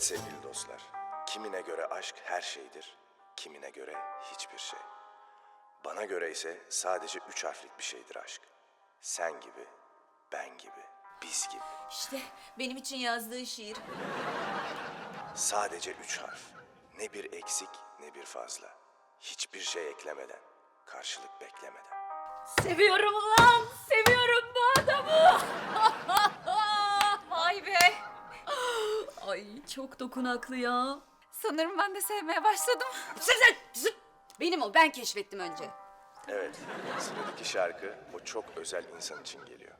Evet sevgili dostlar, kimine göre aşk her şeydir, kimine göre hiçbir şey. Bana göre ise sadece üç harflik bir şeydir aşk. Sen gibi, ben gibi, biz gibi. İşte benim için yazdığı şiir. Sadece üç harf. Ne bir eksik ne bir fazla. Hiçbir şey eklemeden, karşılık beklemeden. Seviyorum lan! Seviyorum bu adamı! Vay be! Ay çok dokunaklı ya. Sanırım ben de sevmeye başladım. Sen, Benim o, ben keşfettim önce. Evet, sıradaki şarkı o çok özel insan için geliyor.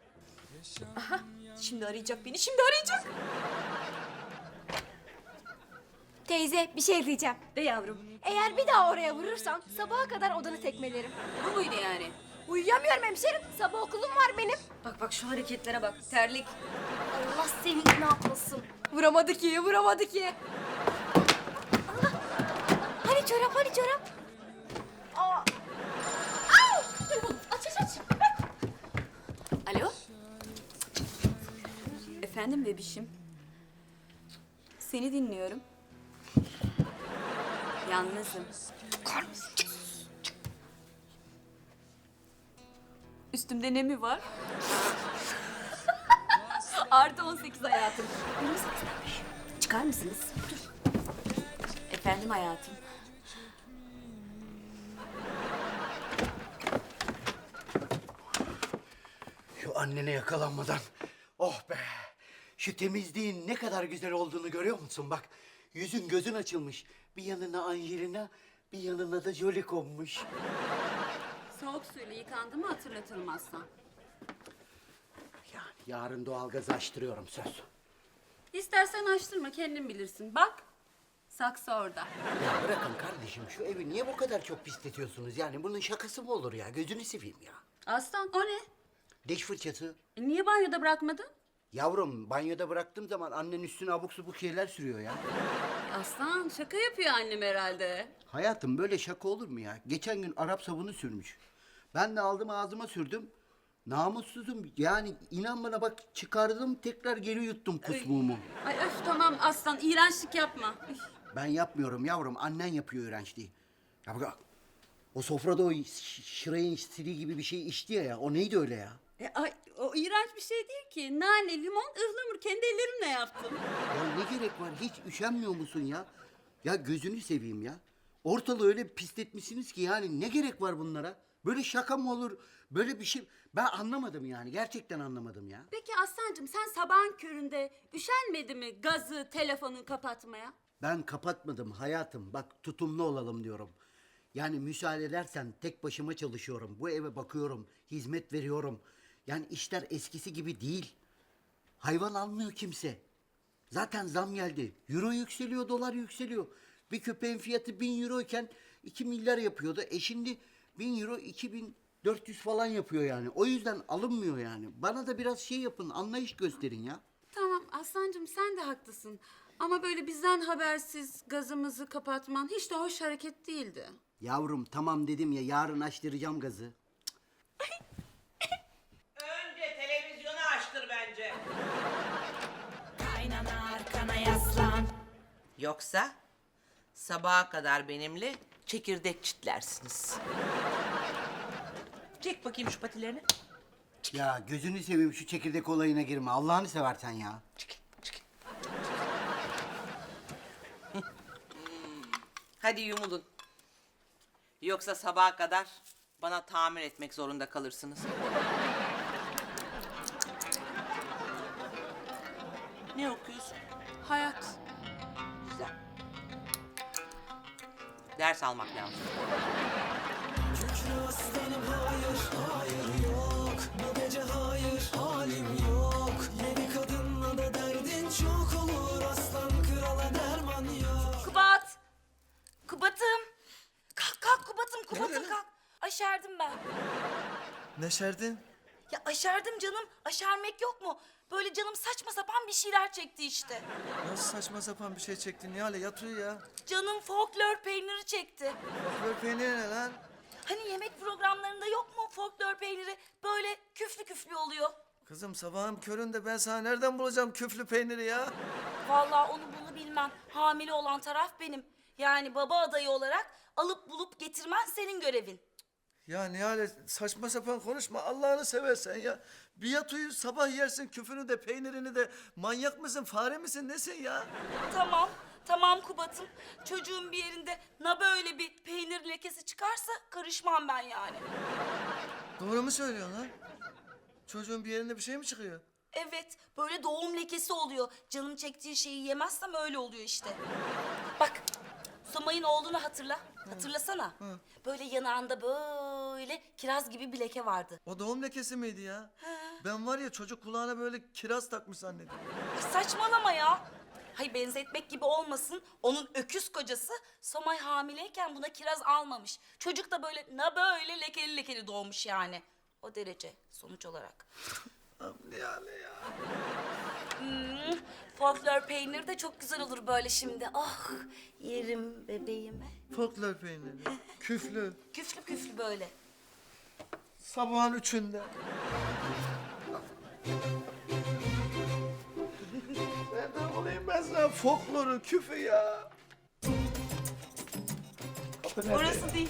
Şimdi arayacak beni, şimdi arayacak. Teyze bir şey diyeceğim. De yavrum, Eğer bir daha oraya vurursan sabaha kadar odanı tekmelerim. bu muydu yani? Uyuyamıyorum hemşerim. Sabah okulum var benim. Bak bak şu hareketlere bak, terlik. Allah seni ne yapmasın. Vuramadı ki, vuramadı ki. Allah. Hani çorap, hani çorap? Aa. Telefonu aç aç aç. Alo? Efendim bebişim. Seni dinliyorum. Yalnızım. Üstümde ne mi var? Artı 18 hayatım. 28'denmiş. Çıkar mısınız? Dur. Efendim hayatım. Şu annene yakalanmadan. Oh be. Şu temizliğin ne kadar güzel olduğunu görüyor musun? Bak yüzün gözün açılmış. Bir yanına Angelina, bir yanına da Jolie konmuş. Soğuk suyla yıkandı mı. Yani yarın doğalgazı açtırıyorum söz. İstersen açtırma kendin bilirsin. Bak. Saksı orada. Ya bırakın kardeşim şu evi niye bu kadar çok pisletiyorsunuz? Yani bunun şakası mı olur ya? Gözünü seveyim ya. Aslan o ne? Diş fırçası. E, niye banyoda bırakmadın? Yavrum banyoda bıraktığım zaman annen üstüne abuk subuk şeyler sürüyor ya. Aslan şaka yapıyor annem herhalde. Hayatım böyle şaka olur mu ya? Geçen gün Arap sabunu sürmüş. Ben de aldım ağzıma sürdüm. Namussuzum yani inan bana bak çıkardım tekrar geri yuttum kusmuğumu. Ay öf tamam aslan iğrençlik yapma. Üf. Ben yapmıyorum yavrum annen yapıyor öğrençliği. Ya bak o sofrada o ş- şırayın stili gibi bir şey içti ya, ya o neydi öyle ya? E, ay, o iğrenç bir şey değil ki. Nane, limon, ıhlamur kendi ellerimle yaptım. Ya ne gerek var hiç üşenmiyor musun ya? Ya gözünü seveyim ya. Ortalığı öyle pisletmişsiniz ki yani ne gerek var bunlara? Böyle şaka mı olur? Böyle bir şey ben anlamadım yani gerçekten anlamadım ya. Peki Aslancığım sen sabahın köründe üşenmedi mi gazı, telefonu kapatmaya? Ben kapatmadım hayatım. Bak tutumlu olalım diyorum. Yani müsaade edersen tek başıma çalışıyorum. Bu eve bakıyorum, hizmet veriyorum. Yani işler eskisi gibi değil. Hayvan almıyor kimse. Zaten zam geldi. Euro yükseliyor, dolar yükseliyor. Bir köpeğin fiyatı 1000 euro iken 2 milyar yapıyordu. E şimdi 1000 euro 2400 falan yapıyor yani. O yüzden alınmıyor yani. Bana da biraz şey yapın, anlayış gösterin ya. Tamam Aslancığım sen de haklısın. Ama böyle bizden habersiz gazımızı kapatman hiç de hoş hareket değildi. Yavrum tamam dedim ya yarın açtıracağım gazı. Önce televizyonu açtır bence. Yoksa sabaha kadar benimle çekirdek çitlersiniz. Çek bakayım şu patilerini. Ya gözünü seveyim şu çekirdek olayına girme. Allah'ını seversen ya. Çekil, çekil. Hadi yumulun. Yoksa sabaha kadar bana tamir etmek zorunda kalırsınız. Ne okuyorsun? Hayat. Güzel. Ders almak lazım. Kubat! Kubat'ım! Kalk kalk Kubat'ım, Kubat'ım kalk. Aşerdim ben. Neşerdin? Ya aşerdim canım. Aşermek yok mu? Böyle canım saçma sapan bir şeyler çekti işte. Nasıl saçma sapan bir şey çektin Nihale yat uyu ya. Canım folklor peyniri çekti. Bakıyor peynir ne lan? Hani yemek programlarında yok mu folklor peyniri? Böyle küflü küflü oluyor. Kızım sabahın köründe ben sana nereden bulacağım küflü peyniri ya? Vallahi onu bunu bilmem. Hamile olan taraf benim. Yani baba adayı olarak alıp bulup getirmen senin görevin. Ya Nihale saçma sapan konuşma Allah'ını seversen ya. Bir yatıyı sabah yersin küfünü de peynirini de. Manyak mısın fare misin nesin ya? Tamam, tamam Kubat'ım. Çocuğun bir yerinde na böyle bir peynir lekesi çıkarsa karışmam ben yani. Doğru mu söylüyorsun lan? Çocuğun bir yerinde bir şey mi çıkıyor? Evet, böyle doğum lekesi oluyor. Canım çektiği şeyi yemezsem öyle oluyor işte. Bak, Somay'ın oğlunu hatırla. Hatırlasana. Böyle yanağında böyle kiraz gibi bir leke vardı. O doğum lekesi miydi ya? Ben var ya çocuk kulağına böyle kiraz takmış zannediyorum. Ay saçmalama ya. Hay benzetmek gibi olmasın. Onun öküz kocası Somay hamileyken buna kiraz almamış. Çocuk da böyle na böyle lekeli lekeli doğmuş yani. O derece sonuç olarak. Nihale ya. Hmm, folklor peynir de çok güzel olur böyle şimdi. Ah yerim bebeğimi. Folklor peyniri. Küflü. Küflü küflü böyle. Sabahın üçünde. Folkloru, küfü ya? Kapı nerede? Orası değil.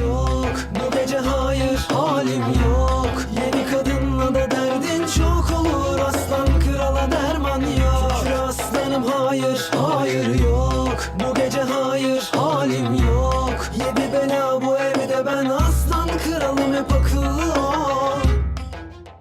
yok Bu gece hayır halim yok